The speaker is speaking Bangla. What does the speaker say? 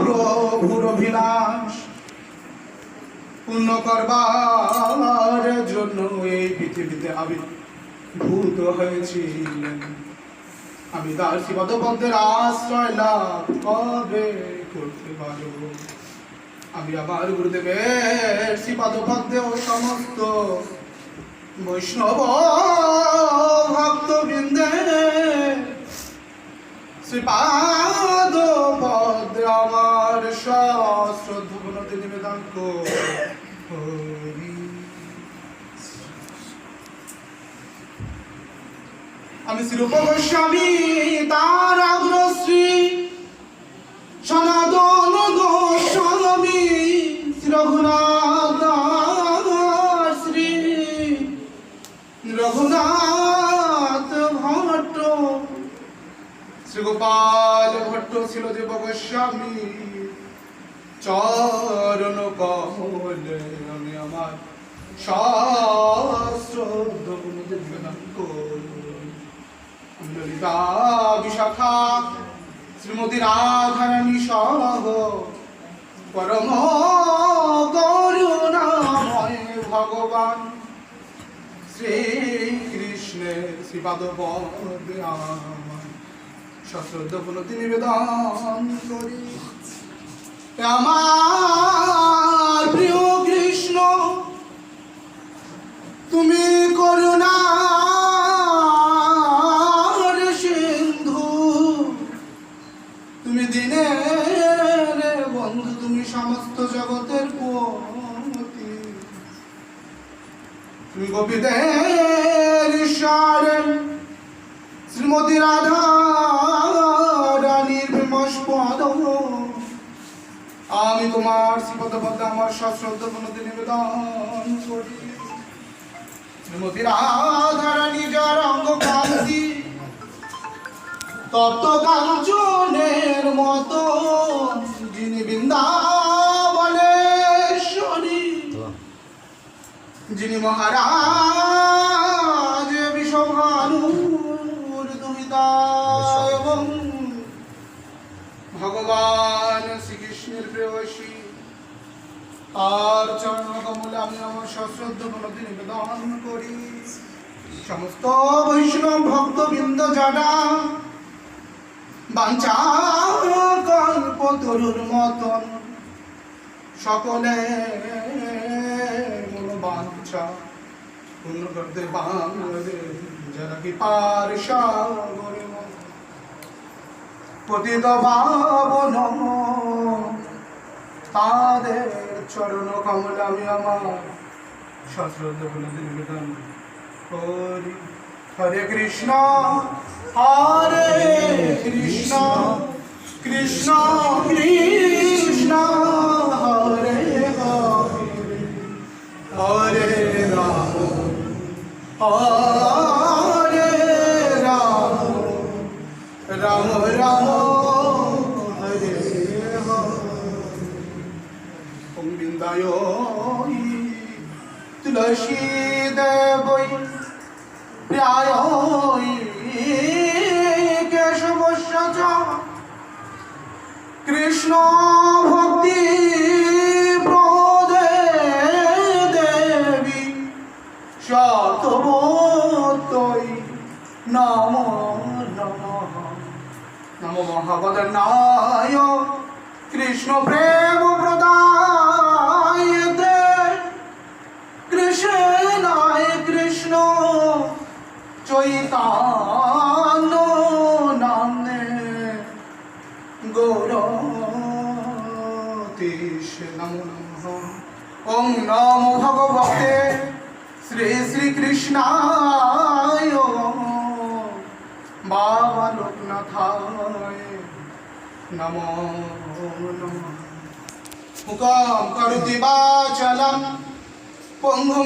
প্রভুর অভিলাষ করবার জন্য এই পৃথিবীতে আমি ভূত হয়েছিলেন আমি তার শিবত পদ্মের আশ্রয় লাভ কবে করতে পারব? আমি আমার গুরুদেবের শ্রীপাদ পদ্মে সমস্ত বৈষ্ণব ভক্তবৃন্দে শ্রীপাদ আমি শ্রীরূপ গোস্বামী তার অগ্রশ্রী সনাতন গোস্বামী শ্রী রঘুনাথ দাস শ্রী। রঘুনাথ ভট্ট। শ্রী গোপাল ভট্ট ছিল দেব গোস্বামী চরণ কমলে, আমি আমার শাস্ত্র নিবেদন করি ললিতা বিশাখা শ্রীমতী রাধারানী সহ। পরম করুণাময় ভগবান, শ্রীকৃষ্ণের শ্রীপাদ সশ্রদ্ধ পুনতি নিবেদন করি। আমার প্রিয় কৃষ্ণ, তুমি তুমি দিনের বন্ধু, তুমি সমস্ত জগতের পতি। তুমি গোপীদের ঈশ্বরের শ্রীমতী রাধা রানীর বিমস পদ। আমি তোমার শ্রীপদ পদ্মে, আমার সশ্রদ্ধ প্রণতি নিবেদন করি। শ্রীমতী রাধারানী যার অঙ্গ কান্তি তপ্ত কাঞ্চনের মতো যিনি বৃন্দাবনেশ্বরী যিনি মহারাজ বিশ্বভানুর দুহিতা এবং ভগবান শ্রীকৃষ্ণের প্রেয়সী। আর চরণ কমলে আমি আমার সশ্রদ্ধ প্রণতি নিবেদন করি। সমস্ত বৈষ্ণব ভক্তবৃন্দ যারা বাঞ্চা কল্প তরুর মতন। সকলে পূর্ণ করতে বাংলাদেশ কি পার সাগরে পতিত পাবন তাদের চরণ কমলে আমি আমার। সশ্রদ্ধ বলে নিবেদন করি। হরে কৃষ্ণ। হরে কৃষ্ণ কৃষ্ণ কৃষ্ণ, হরে হরে হরে রাম হরে রাম রাম রাম। হরে বিন্দায় তুলসী দেবই, প্রায় কৃষ্ণ ভক্তি প্রদে দেবী শতবতই নম নম। নম মহাবদনায় কৃষ্ণ প্রেম নমো ভগবতে শ্রী শ্রীকৃষ্ণায় বাবা লোকনাথায় নম নম মুখম করুতি বাচলম পঙ্গু